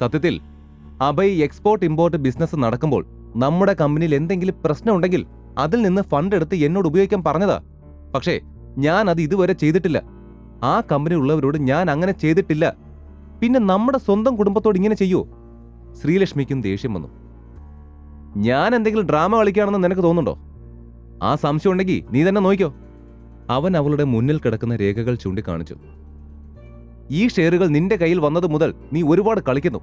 സത്യത്തിൽ Abhay export import business നടക്കുമ്പോൾ നമ്മുടെ കമ്പനിയിൽ എന്തെങ്കിലും പ്രശ്നമുണ്ടെങ്കിൽ അതിൽ നിന്ന് ഫണ്ട് എടുത്ത് എന്നോട് ഉപയോഗിക്കാൻ പറഞ്ഞതാ. പക്ഷേ ഞാൻ അത് ഇതുവരെ ചെയ്തിട്ടില്ല. ആ കമ്പനി ഉള്ളവരോട് ഞാൻ അങ്ങനെ ചെയ്തിട്ടില്ല. പിന്നെ നമ്മുടെ സ്വന്തം കുടുംബത്തോട് ഇങ്ങനെ ചെയ്യോ? ശ്രീലക്ഷ്മിക്കും ദേഷ്യം വന്നു. ഞാൻ എന്തെങ്കിലും ഡ്രാമ കളിക്കുകയാണെന്ന് നിനക്ക് തോന്നുന്നുണ്ടോ? ആ സംശയം ഉണ്ടെങ്കിൽ നീ തന്നെ നോക്കിയോ അവൻ അവളുടെ മുന്നിൽ കിടക്കുന്ന രേഖകൾ ചൂണ്ടിക്കാണിച്ചു. ഈ ഷെയറുകൾ നിന്റെ കയ്യിൽ വന്നത് മുതൽ നീ ഒരുപാട് കളിക്കുന്നു.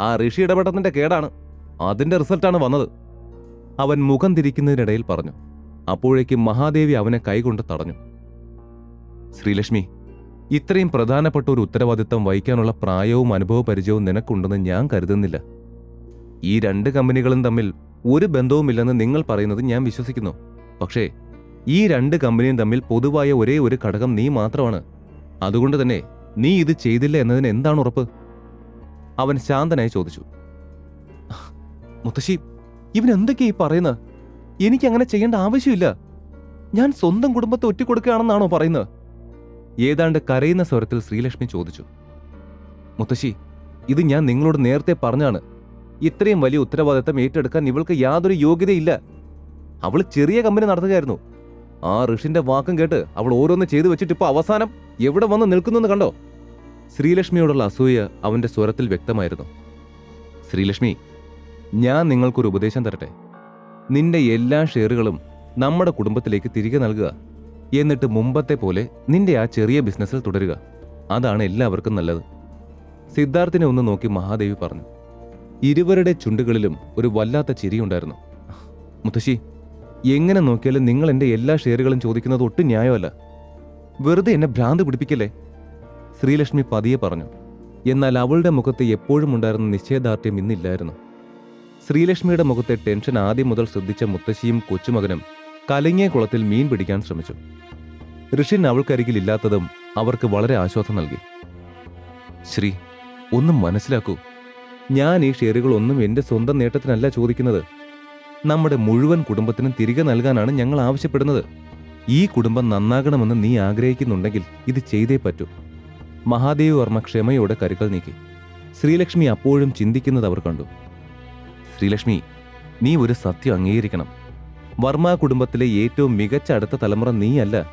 ആ ഋഷി ഇടപെട്ടതിന്റെ കേടാണ്. അതിന്റെ റിസൾട്ടാണ് വന്നത്. അവൻ മുഖം തിരിക്കുന്നതിനിടയിൽ പറഞ്ഞു. അപ്പോഴേക്കും മഹാദേവി അവനെ കൈകൊണ്ട് തടഞ്ഞു. ശ്രീലക്ഷ്മി ഇത്രയും പ്രധാനപ്പെട്ട ഒരു ഉത്തരവാദിത്തം വഹിക്കാനുള്ള പ്രായവും അനുഭവപരിചയവും നിനക്കുണ്ടെന്ന് ഞാൻ കരുതുന്നില്ല. ഈ രണ്ട് കമ്പനികളും തമ്മിൽ ഒരു ബന്ധവുമില്ലെന്ന് നിങ്ങൾ പറയുന്നത് ഞാൻ വിശ്വസിക്കുന്നു. പക്ഷേ ഈ രണ്ട് കമ്പനിയും തമ്മിൽ പൊതുവായ ഒരേ ഒരു ഘടകം നീ മാത്രമാണ്. അതുകൊണ്ട് തന്നെ നീ ഇത് ചെയ്തില്ല എന്നതിന് എന്താണ് ഉറപ്പ്? അവൻ ശാന്തനായി ചോദിച്ചു. മുത്തശ്ശി ഇവൻ എന്തൊക്കെയാ ഈ പറയുന്നത്? എനിക്ക് അങ്ങനെ ചെയ്യേണ്ട ആവശ്യമില്ല. ഞാൻ സ്വന്തം കുടുംബത്തെ ഒറ്റിക്കൊടുക്കുകയാണെന്നാണോ പറയുന്നത്? ഏതാണ്ട് കരയുന്ന സ്വരത്തിൽ ശ്രീലക്ഷ്മി ചോദിച്ചു. മുത്തശ്ശി ഇത് ഞാൻ നിങ്ങളോട് നേരത്തെ പറഞ്ഞാണ്. ഇത്രയും വലിയ ഉത്തരവാദിത്തം ഏറ്റെടുക്കാൻ ഇവൾക്ക് യാതൊരു യോഗ്യതയില്ല. അവൾ ചെറിയ കമ്പനി നടത്തുകയായിരുന്നു. ആ ഋഷിന്റെ വാക്കും കേട്ട് അവൾ ഓരോന്ന് ചെയ്തു വെച്ചിട്ട് ഇപ്പൊ അവസാനം എവിടെ വന്ന് നിൽക്കുന്നെന്ന് കണ്ടോ? ശ്രീലക്ഷ്മിയോടുള്ള അസൂയ അവന്റെ സ്വരത്തിൽ വ്യക്തമായിരുന്നു. ശ്രീലക്ഷ്മി ഞാൻ നിങ്ങൾക്കൊരു ഉപദേശം തരട്ടെ. നിന്റെ എല്ലാ ഷെയറുകളും നമ്മുടെ കുടുംബത്തിലേക്ക് തിരികെ നൽകുക. എന്നിട്ട് മുമ്പത്തെ പോലെ നിന്റെ ആ ചെറിയ ബിസിനസ്സിൽ തുടരുക. അതാണ് എല്ലാവർക്കും നല്ലത്. സിദ്ധാർത്ഥിനെ ഒന്ന് നോക്കി മഹാദേവി പറഞ്ഞു. ഇരുവരുടെ ചുണ്ടുകളിലും ഒരു വല്ലാത്ത ചിരിയുണ്ടായിരുന്നു. മുത്തശ്ശി എങ്ങനെ നോക്കിയാലും നിങ്ങൾ എന്റെ എല്ലാ ഷെയറുകളും ചോദിക്കുന്നത് ഒട്ടും ന്യായമല്ല. വെറുതെ എന്നെ ഭ്രാന്ത് പിടിപ്പിക്കല്ലേ? ശ്രീലക്ഷ്മി പതിയെ പറഞ്ഞു. എന്നാൽ അവളുടെ മുഖത്ത് എപ്പോഴും ഉണ്ടായിരുന്ന നിശ്ചയദാർഢ്യം ഇന്നില്ലായിരുന്നു. ശ്രീലക്ഷ്മിയുടെ മുഖത്തെ ടെൻഷൻ ആദ്യം മുതൽ ശ്രദ്ധിച്ച മുത്തശ്ശിയും കൊച്ചുമകനും കലങ്ങിയ കുളത്തിൽ മീൻ പിടിക്കാൻ ശ്രമിച്ചു. ഋഷിൻ അവൾക്കരികിൽ ഇല്ലാത്തതും അവർക്ക് വളരെ ആശ്വാസം നൽകി. ശ്രീ ഒന്നും മനസ്സിലാക്കൂ. ഞാൻ ഈ ഷെയറുകൾ ഒന്നും എന്റെ സ്വന്തം നേട്ടത്തിനല്ല ചോദിക്കുന്നത്. നമ്മുടെ മുഴുവൻ കുടുംബത്തിനും തിരികെ നൽകാനാണ് ഞങ്ങൾ ആവശ്യപ്പെടുന്നത്. ഈ കുടുംബം നന്നാകണമെന്ന് നീ ആഗ്രഹിക്കുന്നുണ്ടെങ്കിൽ ഇത് ചെയ്തേ പറ്റൂ. മഹാദേവ് വർമ്മ ക്ഷമയോടെ കരുക്കൾ നീക്കി. ശ്രീലക്ഷ്മി അപ്പോഴും ചിന്തിക്കുന്നത് അവർ കണ്ടു. ശ്രീലക്ഷ്മി നീ ഒരു സത്യം അംഗീകരിക്കണം. വർമ്മ കുടുംബത്തിലെ ഏറ്റവും മികച്ച അടുത്ത തലമുറ നീയല്ല.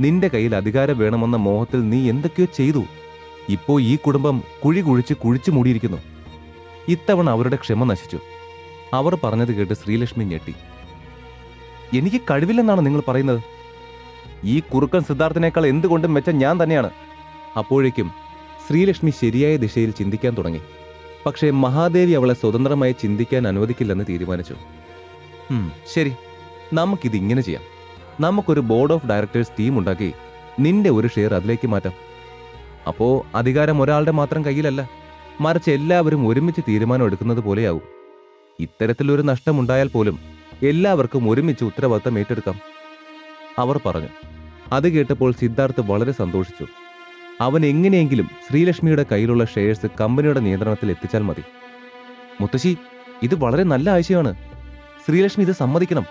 നിന്റെ കയ്യിൽ അധികാരം വേണമെന്ന മോഹത്തിൽ നീ എന്തൊക്കെയോ ചെയ്തു. ഇപ്പോ ഈ കുടുംബം കുഴി കുഴിച്ച് കുഴിച്ചു മൂടിയിരിക്കുന്നു. ഇത്തവണ അവരുടെ ക്ഷമ നശിച്ചു. അവർ പറഞ്ഞത് കേട്ട് ശ്രീലക്ഷ്മി ഞെട്ടി. എനിക്ക് കഴിവില്ലെന്നാണ് നിങ്ങൾ പറയുന്നത്. ഈ കുറുക്കൻ സിദ്ധാർത്ഥിനേക്കാൾ എന്തുകൊണ്ടും മെച്ച ഞാൻ തന്നെയാണ്. അപ്പോഴേക്കും ശ്രീലക്ഷ്മി ശരിയായ ദിശയിൽ ചിന്തിക്കാൻ തുടങ്ങി. പക്ഷേ മഹാദേവി അവളെ സ്വതന്ത്രമായി ചിന്തിക്കാൻ അനുവദിക്കില്ലെന്ന് തീരുമാനിച്ചു. "ഉം, ശരി. നമുക്കിത് ഇങ്ങനെ ചെയ്യാം. നമുക്കൊരു ബോർഡ് ഓഫ് ഡയറക്ടേഴ്സ് ടീം ഉണ്ടാക്കി നിന്റെ ഒരു ഷെയർ അതിലേക്ക് മാറ്റാം. അപ്പോ അധികാരം ഒരാളുടെ മാത്രം കയ്യിലല്ല മറിച്ച് എല്ലാവരും ഒരുമിച്ച് തീരുമാനം എടുക്കുന്നത് പോലെയാവും. ഇത്തരത്തിലൊരു നഷ്ടമുണ്ടായാൽ പോലും എല്ലാവർക്കും ഒരുമിച്ച് ഉത്തരവാദിത്തം ഏറ്റെടുക്കാം. അവർ പറഞ്ഞു. അത് കേട്ടപ്പോൾ സിദ്ധാർത്ഥ് വളരെ സന്തോഷിച്ചു. അവൻ എങ്ങനെയെങ്കിലും ശ്രീലക്ഷ്മിയുടെ കയ്യിലുള്ള ഷെയർസ് കമ്പനിയുടെ നിയന്ത്രണത്തിൽ എത്തിച്ചാൽ മതി. മുത്തശ്ശി ഇത് വളരെ നല്ല ആശയമാണ് ശ്രീലക്ഷ്മി ഇത് സമ്മതിക്കണം.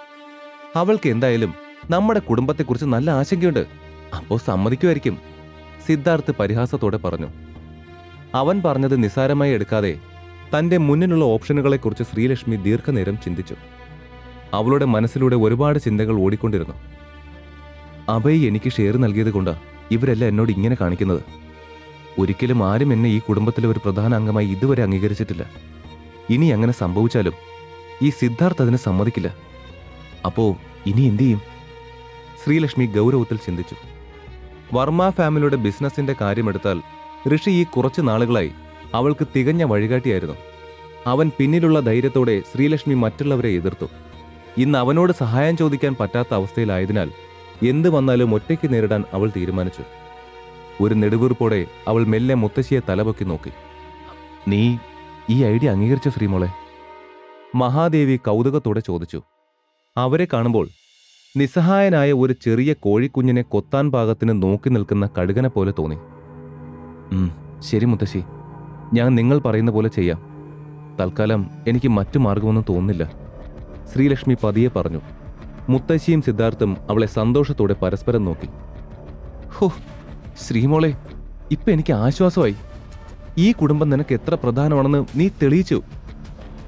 അവൾക്ക് എന്തായാലും നമ്മുടെ കുടുംബത്തെക്കുറിച്ച് നല്ല ആശങ്കയുണ്ട്. അപ്പോൾ സമ്മതിക്കുമായിരിക്കും. സിദ്ധാർത്ഥ് പരിഹാസത്തോടെ പറഞ്ഞു. അവൻ പറഞ്ഞത് നിസ്സാരമായി എടുക്കാതെ തന്റെ മുന്നിലുള്ള ഓപ്ഷനുകളെക്കുറിച്ച് ശ്രീലക്ഷ്മി ദീർഘനേരം ചിന്തിച്ചു. അവളുടെ മനസ്സിലൂടെ ഒരുപാട് ചിന്തകൾ ഓടിക്കൊണ്ടിരുന്നു. അഭയ് എനിക്ക് ഷെയർ നൽകിയത് കൊണ്ട് ഇവരെല്ലാം എന്നോട് ഇങ്ങനെ കാണിക്കുന്നത്. ഒരിക്കലും ആരും എന്നെ ഈ കുടുംബത്തിലെ ഒരു പ്രധാന അംഗമായി ഇതുവരെ അംഗീകരിച്ചിട്ടില്ല. ഇനി അങ്ങനെ സംഭവിച്ചാലും ഈ സിദ്ധാർത്ഥ് അതിന് സമ്മതിക്കില്ല. അപ്പോ ഇനി എന്തു ചെയ്യും? ശ്രീലക്ഷ്മി ഗൗരവത്തിൽ ചിന്തിച്ചു. വർമ്മ ഫാമിലിയുടെ ബിസിനസിന്റെ കാര്യമെടുത്താൽ ഋഷി ഈ കുറച്ച് നാളുകളായി അവൾക്ക് തികഞ്ഞ വഴികാട്ടിയായിരുന്നു. അവൻ പിന്നിലുള്ള ധൈര്യത്തോടെ ശ്രീലക്ഷ്മി മറ്റുള്ളവരെ എതിർത്തു. ഇന്ന് അവനോട് സഹായം ചോദിക്കാൻ പറ്റാത്ത അവസ്ഥയിലായതിനാൽ എന്ത് വന്നാലും ഒറ്റയ്ക്ക് നേരിടാൻ അവൾ തീരുമാനിച്ചു. ഒരു നെടുവീർപ്പോടെ അവൾ മെല്ലെ മുത്തശ്ശിയെ തലപൊക്കി നോക്കി. നീ ഈ ഐഡിയ അംഗീകരിച്ച ശ്രീമോളെ? മഹാദേവി കൗതുകത്തോടെ ചോദിച്ചു. അവരെ കാണുമ്പോൾ നിസ്സഹായനായ ഒരു ചെറിയ കോഴിക്കുഞ്ഞിനെ കൊത്താൻ പാകത്തിന് നോക്കി നിൽക്കുന്ന കഴുകനെ പോലെ തോന്നി. ശരി മുത്തശ്ശി. ഞാൻ നിങ്ങൾ പറയുന്ന പോലെ ചെയ്യാം. തൽക്കാലം എനിക്ക് മറ്റു മാർഗമൊന്നും തോന്നുന്നില്ല. ശ്രീലക്ഷ്മി പതിയെ പറഞ്ഞു. മുത്തശ്ശിയും സിദ്ധാർത്ഥും അവളെ സന്തോഷത്തോടെ പരസ്പരം നോക്കി. ഹോ ശ്രീമോളെ ഇപ്പൊ എനിക്ക് ആശ്വാസമായി. ഈ കുടുംബം നിനക്ക് എത്ര പ്രധാനമാണെന്ന് നീ തെളിയിച്ചു.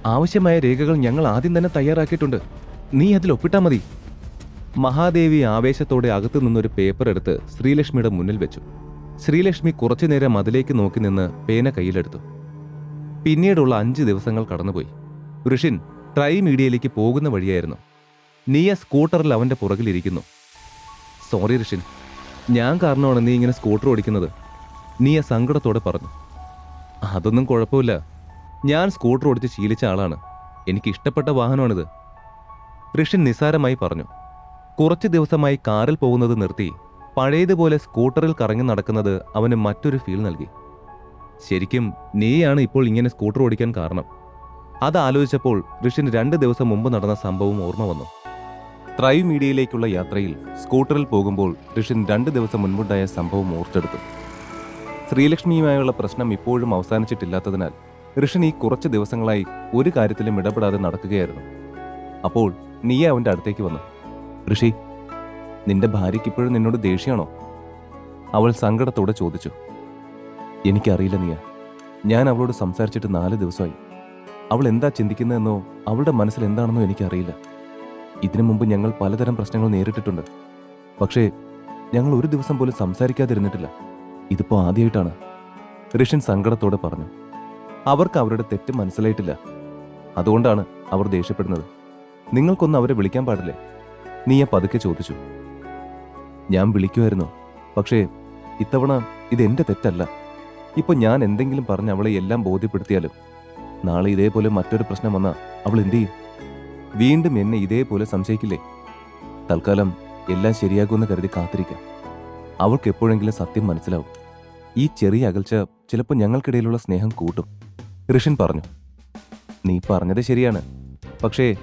ആവശ്യമായ രേഖകൾ ഞങ്ങൾ ആദ്യം തന്നെ തയ്യാറാക്കിയിട്ടുണ്ട്. നീ അതിൽ ഒപ്പിട്ടാ മതി. മഹാദേവി ആവേശത്തോടെ അകത്തു നിന്നൊരു പേപ്പർ എടുത്ത് ശ്രീലക്ഷ്മിയുടെ മുന്നിൽ വെച്ചു. ശ്രീലക്ഷ്മി കുറച്ചുനേരം അതിലേക്ക് നോക്കി നിന്ന് പേന കയ്യിലെടുത്തു. പിന്നീടുള്ള അഞ്ച് ദിവസങ്ങൾ കടന്നുപോയി. ഋഷിൻ ട്രൈ മീഡിയയിലേക്ക് പോകുന്ന വഴിയായിരുന്നു. നീയ സ്കൂട്ടറിൽ അവന്റെ പുറകിലിരിക്കുന്നു സോറി ഋഷിൻ ഞാൻ കാരണമാണ് നീ ഇങ്ങനെ സ്കൂട്ടർ ഓടിക്കുന്നത് നീയ സങ്കടത്തോടെ പറഞ്ഞു. അതൊന്നും കുഴപ്പമില്ല. ഞാൻ സ്കൂട്ടർ ഓടിച്ച് ശീലിച്ച ആളാണ്. എനിക്ക് ഇഷ്ടപ്പെട്ട വാഹനമാണിത്. ഋഷിൻ നിസാരമായി പറഞ്ഞു. കുറച്ച് ദിവസമായി കാറിൽ പോകുന്നത് നിർത്തി. പഴയതുപോലെ സ്കൂട്ടറിൽ കറങ്ങി നടക്കുന്നത് അവന് മറ്റൊരു ഫീൽ നൽകി. ശരിക്കും നീയാണ് ഇപ്പോൾ ഇങ്ങനെ സ്കൂട്ടർ ഓടിക്കാൻ കാരണം. അത് ആലോചിച്ചപ്പോൾ ഋഷിന് രണ്ട് ദിവസം മുമ്പ് നടന്ന സംഭവം ഓർമ്മ വന്നു. ത്രൈവ് മീഡിയയിലേക്കുള്ള യാത്രയിൽ സ്കൂട്ടറിൽ പോകുമ്പോൾ ഋഷിൻ രണ്ട് ദിവസം മുൻപുണ്ടായ സംഭവം ഓർത്തെടുത്തു. ശ്രീലക്ഷ്മിയുമായുള്ള പ്രശ്നം ഇപ്പോഴും അവസാനിച്ചിട്ടില്ലാത്തതിനാൽ ഋഷിൻ ഈ കുറച്ച് ദിവസങ്ങളായി ഒരു കാര്യത്തിലും ഇടപെടാതെ നടക്കുകയായിരുന്നു. അപ്പോൾ നീ അവന്റെ അടുത്തേക്ക് വന്നു. ഋഷി നിന്റെ ഭാര്യയ്ക്ക് ഇപ്പോഴും നിന്നോട് ദേഷ്യമാണോ അവൾ സങ്കടത്തോടെ ചോദിച്ചു. എനിക്കറിയില്ല നീയ. ഞാൻ അവളോട് സംസാരിച്ചിട്ട് നാല് ദിവസമായി. അവൾ എന്താ ചിന്തിക്കുന്നതെന്നോ അവളുടെ മനസ്സിൽ എന്താണെന്നോ എനിക്കറിയില്ല. ഇതിനു മുമ്പ് ഞങ്ങൾ പലതരം പ്രശ്നങ്ങൾ നേരിട്ടിട്ടുണ്ട്. പക്ഷേ ഞങ്ങൾ ഒരു ദിവസം പോലും സംസാരിക്കാതിരുന്നിട്ടില്ല. ഇതിപ്പോൾ ആദ്യമായിട്ടാണ് ഋഷൻ സങ്കടത്തോടെ പറഞ്ഞു. അവർക്ക് അവരുടെ തെറ്റ് മനസ്സിലായിട്ടില്ല. അതുകൊണ്ടാണ് അവർ ദേഷ്യപ്പെടുന്നത്. നിങ്ങൾക്കൊന്നും അവരെ വിളിക്കാൻ പാടില്ലേ? നീയ പതുക്കെ ചോദിച്ചു. ഞാൻ വിളിക്കുമായിരുന്നു പക്ഷേ ഇത്തവണ ഇത് എന്റെ തെറ്റല്ല. ഇപ്പൊ ഞാൻ എന്തെങ്കിലും പറഞ്ഞ് അവളെ എല്ലാം ബോധ്യപ്പെടുത്തിയാലും നാളെ ഇതേപോലെ മറ്റൊരു പ്രശ്നം വന്നാൽ അവൾ എന്ത് ചെയ്യും? വീണ്ടും എന്നെ ഇതേപോലെ സംശയിക്കില്ലേ? തൽക്കാലം എല്ലാം ശരിയാകുമെന്ന് കരുതി കാത്തിരിക്കാം. അവൾക്ക് എപ്പോഴെങ്കിലും സത്യം മനസ്സിലാവും. ഈ ചെറിയ അകൽച്ച ചിലപ്പോൾ ഞങ്ങൾക്കിടയിലുള്ള സ്നേഹം കൂട്ടും. ഋഷൻ പറഞ്ഞു നീ പറഞ്ഞത് ശരിയാണ്. പക്ഷേ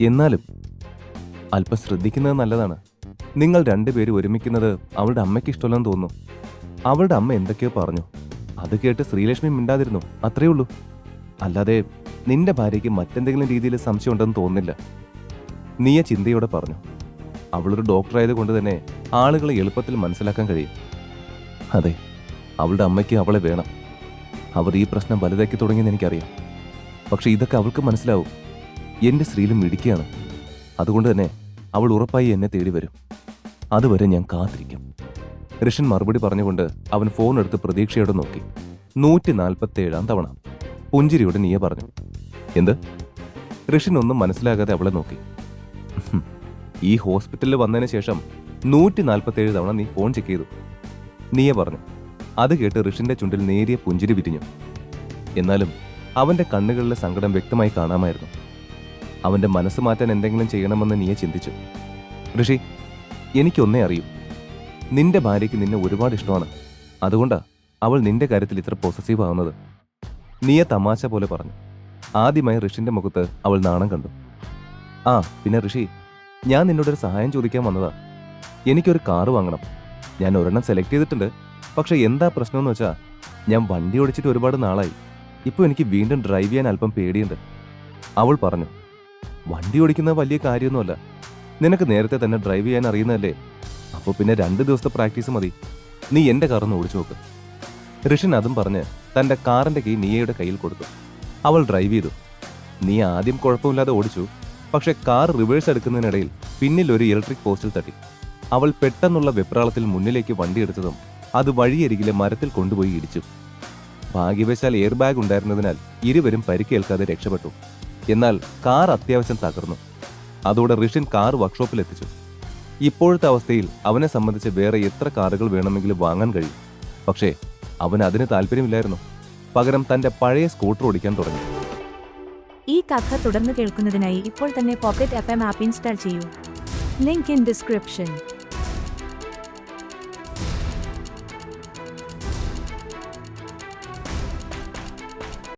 എന്നാലും അല്പം ശ്രദ്ധിക്കുന്നത് നല്ലതാണ്. നിങ്ങൾ രണ്ടുപേരും ഒരുമിക്കുന്നത് അവളുടെ അമ്മയ്ക്ക് ഇഷ്ടമല്ലെന്ന് തോന്നുന്നു. അവളുടെ അമ്മ എന്തൊക്കെയോ പറഞ്ഞു. അത് കേട്ട് ശ്രീലക്ഷ്മി മിണ്ടാതിരുന്നു. അത്രയേ ഉള്ളൂ. അല്ലാതെ നിന്റെ ഭാര്യയ്ക്ക് മറ്റെന്തെങ്കിലും രീതിയിൽ സംശയം ഉണ്ടെന്ന് തോന്നുന്നില്ല. നീയ ചിന്തയോടെ പറഞ്ഞു. അവളൊരു ഡോക്ടർ ആയതുകൊണ്ട് തന്നെ ആളുകളെ എളുപ്പത്തിൽ മനസ്സിലാക്കാൻ കഴിയും. അതെ അവളുടെ അമ്മയ്ക്ക് അവളെ വേണം. അവർ ഈ പ്രശ്നം വലുതാക്കി തുടങ്ങിയെന്ന് എനിക്കറിയാം. പക്ഷെ ഇതൊക്കെ അവൾക്ക് മനസ്സിലാവും. എന്റെ സ്ത്രീയിലും മിടിക്കുകയാണ് അതുകൊണ്ട് തന്നെ അവൾ ഉറപ്പായി എന്നെ തേടി വരും. അതുവരെ ഞാൻ കാത്തിരിക്കും. ഋഷൻ മറുപടി പറഞ്ഞുകൊണ്ട് അവൻ ഫോൺ എടുത്ത് പ്രതീക്ഷയോടെ നോക്കി. നൂറ്റി നാൽപ്പത്തി ഏഴാം തവണ. പുഞ്ചിരിയോട് നീയ പറഞ്ഞു. എന്ത്? ഋഷിൻ ഒന്നും മനസ്സിലാകാതെ അവളെ നോക്കി. ഈ ഹോസ്പിറ്റലിൽ വന്നതിന് ശേഷം നൂറ്റി നാൽപ്പത്തി ഏഴ് തവണ നീ ഫോൺ ചെക്ക് ചെയ്തു. നീയ പറഞ്ഞു. അത് കേട്ട് ഋഷിന്റെ ചുണ്ടിൽ നേരിയ പുഞ്ചിരി വിരിഞ്ഞു. എന്നാലും അവന്റെ കണ്ണുകളിലെ സങ്കടം വ്യക്തമായി കാണാമായിരുന്നു. അവന്റെ മനസ്സ് മാറ്റാൻ എന്തെങ്കിലും ചെയ്യണമെന്ന് നീയെ ചിന്തിച്ചു. ഋഷി എനിക്കൊന്നേ അറിയൂ. നിന്റെ ഭാര്യയ്ക്ക് നിന്നെ ഒരുപാട് ഇഷ്ടമാണ്. അതുകൊണ്ടാ അവൾ നിന്റെ കാര്യത്തിൽ ഇത്ര പോസസീവ് ആവുന്നത്. നീയെ തമാശ പോലെ പറഞ്ഞു. ആദ്യമായി ഋഷിന്റെ മുഖത്ത് അവൾ നാണം കണ്ടു. ആ പിന്നെ ഋഷി ഞാൻ നിന്നോട് ഒരു സഹായം ചോദിക്കാൻ വന്നതാ. എനിക്കൊരു കാറ് വാങ്ങണം. ഞാൻ ഒരെണ്ണം സെലക്ട് ചെയ്തിട്ടുണ്ട്. പക്ഷെ എന്താ പ്രശ്നമെന്ന് വെച്ചാൽ ഞാൻ വണ്ടി ഓടിച്ചിട്ട് ഒരുപാട് നാളായി. ഇപ്പോൾ എനിക്ക് വീണ്ടും ഡ്രൈവ് ചെയ്യാൻ അല്പം പേടിയുണ്ട്. അവൾ പറഞ്ഞു വണ്ടി ഓടിക്കുന്നത് വലിയ കാര്യമൊന്നുമല്ല. നിനക്ക് നേരത്തെ തന്നെ ഡ്രൈവ് ചെയ്യാൻ അറിയുന്നതല്ലേ? അപ്പോൾ പിന്നെ രണ്ട് ദിവസത്തെ പ്രാക്ടീസ് മതി. നീ എന്റെ കാറൊന്ന് ഓടിച്ചു നോക്ക്. ഋഷിൻ അതും പറഞ്ഞ് തന്റെ കാറിന്റെ കീ നീയയുടെ കയ്യിൽ കൊടുത്തു. അവൾ ഡ്രൈവ് ചെയ്തു. നീ ആദ്യം കുഴപ്പമില്ലാതെ ഓടിച്ചു. പക്ഷെ കാർ റിവേഴ്സ് എടുക്കുന്നതിനിടയിൽ പിന്നിൽ ഒരു ഇലക്ട്രിക് പോസ്റ്റിൽ തട്ടി. അവൾ പെട്ടെന്നുള്ള വെപ്രാളത്തിൽ മുന്നിലേക്ക് വണ്ടി എടുത്തതും അത് വഴിയരികിലെ മരത്തിൽ കൊണ്ടുപോയി ഇടിച്ചു. ഭാഗ്യവശാൽ എയർ ബാഗ് ഉണ്ടായിരുന്നതിനാൽ ഇരുവരും പരിക്കേൽക്കാതെ രക്ഷപ്പെട്ടു. എന്നാൽ കാർ അത്യാവശ്യം തകർന്നു. അതോടെ റിഷിൻ കാർ വർക്ക്ഷോപ്പിൽ എത്തിച്ചു ഇപ്പോഴത്തെ അവസ്ഥയിൽ അവനെ സംബന്ധിച്ച് വേറെ എത്ര കാറുകൾ വേണമെങ്കിലും വാങ്ങാൻ കഴിയും. പക്ഷേ അവന് അതിന് താല്പര്യമില്ലായിരുന്നു. പകരം തന്റെ പഴയ സ്കൂട്ടർ ഓടിക്കാൻ തുടങ്ങി. ഈ കഥ തുടർന്ന് കേൾക്കുന്നതിനായി ഇപ്പോൾ തന്നെ pocket F M app install ചെയ്യൂ. Link in description.